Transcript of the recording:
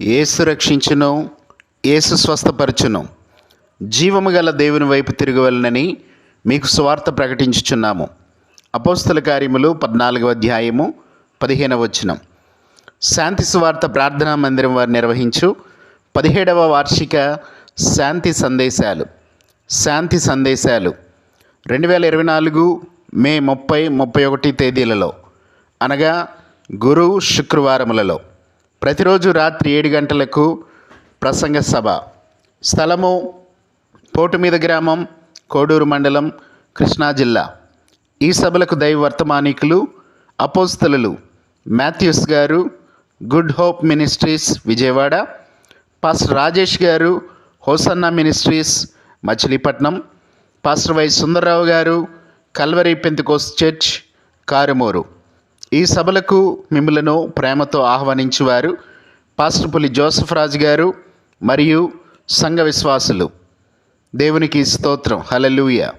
ఏసు రక్షించును ఏసు స్వస్థపరచును. జీవము గల దేవుని వైపు తిరగవలనని మీకు స్వార్థ ప్రకటించుచున్నాము. అపోస్తల కార్యములు పద్నాలుగవ అధ్యాయము పదిహేనవ వచనం. శాంతి సువార్త ప్రార్థనా మందిరం వారు నిర్వహించు పదిహేడవ వార్షిక శాంతి సందేశాలు. శాంతి సందేశాలు. రెండు వేల ఇరవై నాలుగు మే ముప్పై ముప్పై ఒకటి తేదీలలో. అనగా గురు శుక్రవారములలో. ప్రతిరోజు రాత్రి ఏడు గంటలకు ప్రసంగ సభ. స్థలము పోటుమీద గ్రామం కోడూరు మండలం కృష్ణా జిల్లా. ఈ సభలకు దైవ వర్తమానికులు అపోస్తలు మాథ్యూస్ గారు good hope ministries Vijayawada pastor Rajesh గారు hosanna ministries Machilipatnam pastor Y Sundararao గారు కల్వరి పెంతికోస్ చర్చ్ కారుమూరు. ఈ సభలకు మిమ్మలను ప్రేమతో ఆహ్వానించేవారు పాస్టర్ పులి జోసఫ్ రాజు గారు మరియు సంఘ విశ్వాసులు. దేవునికి స్తోత్రం. హల్లెలూయా.